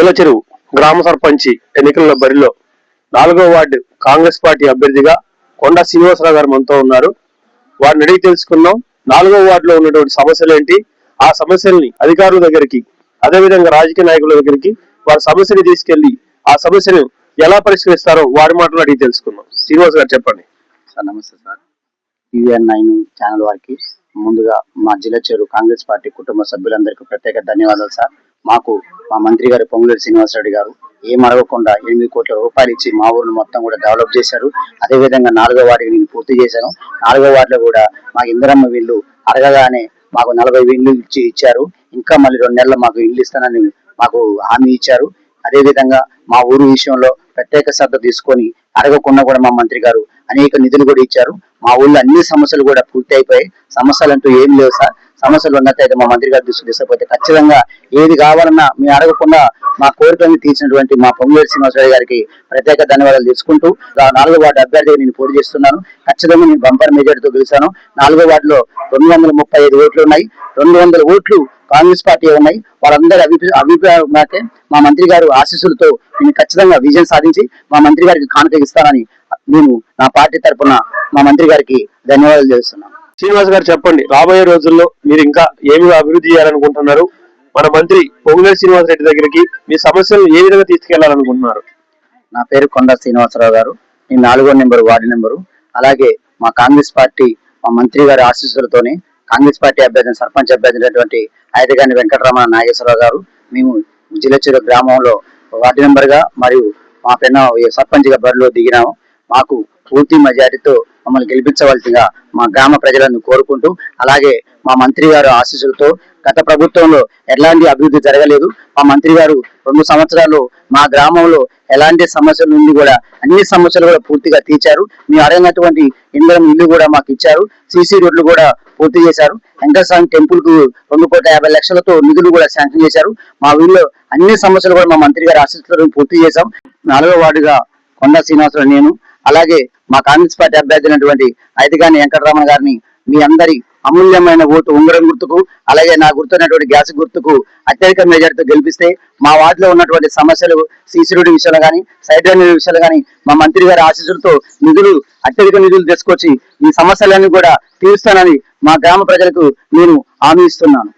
జీలచెరువు గ్రామ సర్పంచి ఎన్నికల బరిలో నాలుగో వార్డు కాంగ్రెస్ పార్టీ అభ్యర్థిగా కొండా శ్రీనివాసరావు గారు మనతో ఉన్నారు. వారిని అడిగి తెలుసుకుందాం. నాలుగో వార్డులో ఉన్నటువంటి సమస్యలు ఏంటి? ఆ సమస్యల్ని అధికారుల దగ్గరికి అదేవిధంగా రాజకీయ నాయకుల దగ్గరికి వారి సమస్యని తీసుకెళ్ళి ఆ సమస్యను ఎలా పరిష్కరిస్తారో వారి మాటలు అడిగి తెలుసుకుందాం. శ్రీనివాస్ గారు చెప్పండి. సార్ నమస్తే సార్. యూఎన్ నైన్ ఛానల్ వారికి ముందుగా మా జిల్లా చేరు కాంగ్రెస్ పార్టీ కుటుంబ సభ్యులందరికీ ప్రత్యేక ధన్యవాదాలు సార్. మాకు మా మంత్రి గారు పొంగులేరు శ్రీనివాసరెడ్డి గారు ఏం అడగకుండా ఎనిమిది కోట్ల రూపాయలు ఇచ్చి మా ఊరిని మొత్తం కూడా డెవలప్ చేశారు. అదేవిధంగా నాలుగో వార్డుకి నేను పూర్తి చేశాను. నాలుగో వార్డులో కూడా మాకు ఇందిరమ్మ వీళ్ళు అడగగానే మాకు నలభై ఇల్లు ఇచ్చి ఇచ్చారు. ఇంకా మళ్ళీ రెండు నెలలు మాకు ఇల్లు ఇస్తానని మాకు హామీ ఇచ్చారు. అదేవిధంగా మా ఊరు విషయంలో ప్రత్యేక శ్రద్ధ తీసుకొని అడగకుండా కూడా మా మంత్రి గారు అనేక నిధులు కూడా ఇచ్చారు. మా ఊళ్ళో అన్ని సమస్యలు కూడా పూర్తి అయిపోయాయి సమస్యలు అంటూ ఏం లేవు సార్. సమస్యలు ఉన్నట్టయితే మా మంత్రి గారు దృష్టి తీసుకపోతే ఖచ్చితంగా ఏది కావాలన్నా మేము అడగకుండా మా కోరికలను తీర్చినటువంటి మా పొంగులేటి శ్రీనివాసరావు గారికి ప్రత్యేక ధన్యవాదాలు తీసుకుంటూ ఆ నాలుగో వార్డు అభ్యర్థిగా నేను పోటీ చేస్తున్నాను. ఖచ్చితంగా నేను బంపర్ మెజార్టీతో గెలిచాను. నాలుగో వార్డులో రెండు వందల ముప్పై ఐదు ఓట్లు ఉన్నాయి. రెండు వందల ఓట్లు కాంగ్రెస్ పార్టీ ఉన్నాయి? వాళ్ళందరి అభిప్రాయ అభిప్రాయం మా మంత్రి గారు ఆశీస్సులతో నేను ఖచ్చితంగా విజయం సాధించి మా మంత్రి గారికి కానుక ఇస్తానని నేను నా పార్టీ తరపున మా మంత్రి గారికి ధన్యవాదాలు చేస్తున్నాను శ్రీనివాస్ గారు చెప్పండి రాబోయే రోజుల్లో మీరు ఇంకా ఏమి అభివృద్ధి చేయాలనుకుంటున్నారు? మన మంత్రి పొంగులేరు శ్రీనివాస్ రెడ్డి దగ్గరికి మీ సమస్యలు ఏ విధంగా తీసుకెళ్ళాలనుకుంటున్నారు? నా పేరు కొండ శ్రీనివాసరావు గారు. నేను నాలుగో నెంబరు వార్డు నెంబరు. అలాగే మా కాంగ్రెస్ పార్టీ మా మంత్రి గారి ఆశీస్సులతోనే కాంగ్రెస్ పార్టీ అభ్యర్థి సర్పంచ్ అభ్యర్థి అయినటువంటి ఐదగాని వెంకటరమణ నాగేశ్వరరావు గారు మేము జిల్లచెరు గ్రామంలో వార్డు నెంబర్గా మరియు మా పెన్న సర్పంచ్గా బరిలో దిగినాము. మాకు పూర్తి మెజారిటీతో మమ్మల్ని గెలిపించవలసిందిగా మా గ్రామ ప్రజలను కోరుకుంటూ అలాగే మా మంత్రి గారు ఆశీస్సులతో గత ప్రభుత్వంలో ఎలాంటి అభివృద్ధి జరగలేదు. మా మంత్రి గారు రెండు సంవత్సరాలు మా గ్రామంలో ఎలాంటి సమస్యల నుండి కూడా అన్ని సమస్యలు కూడా పూర్తిగా తీర్చారు. మేము అడగినటువంటి ఇంధనం ఇల్లు కూడా మాకు ఇచ్చారు. సీసీ రోడ్లు కూడా పూర్తి చేశారు. వెంకటస్వామి టెంపుల్కు రెండు కోట్ల యాభై లక్షలతో నిధులు కూడా శాంక్షన్ చేశారు. మా ఊళ్ళో అన్ని సమస్యలు కూడా మా మంత్రి గారి ఆశీస్సులతో పూర్తి చేశాం. నాలుగో వార్డుగా కొండ శ్రీనివాసరావు నేను. అలాగే మా కాంగ్రెస్ పార్టీ అభ్యర్థి అయినటువంటి ఐదుగాని వెంకటరమణ గారిని మీ అందరి అమూల్యమైన ఓటు ఉంగరం గుర్తుకు అలాగే నా గుర్తున్నటువంటి గ్యాస్ గుర్తుకు అత్యధిక మెజార్టీతో గెలిపిస్తే మా వార్డులో ఉన్నటువంటి సమస్యలు సీసీ విషయంలో కానీ సైడ్ విషయంలో కానీ మా మంత్రి గారి ఆశీస్సులతో నిధులు అత్యధిక నిధులు తీసుకొచ్చి ఈ సమస్యలన్నీ కూడా తీరుస్తానని మా గ్రామ ప్రజలకు నేను హామీ ఇస్తున్నాను.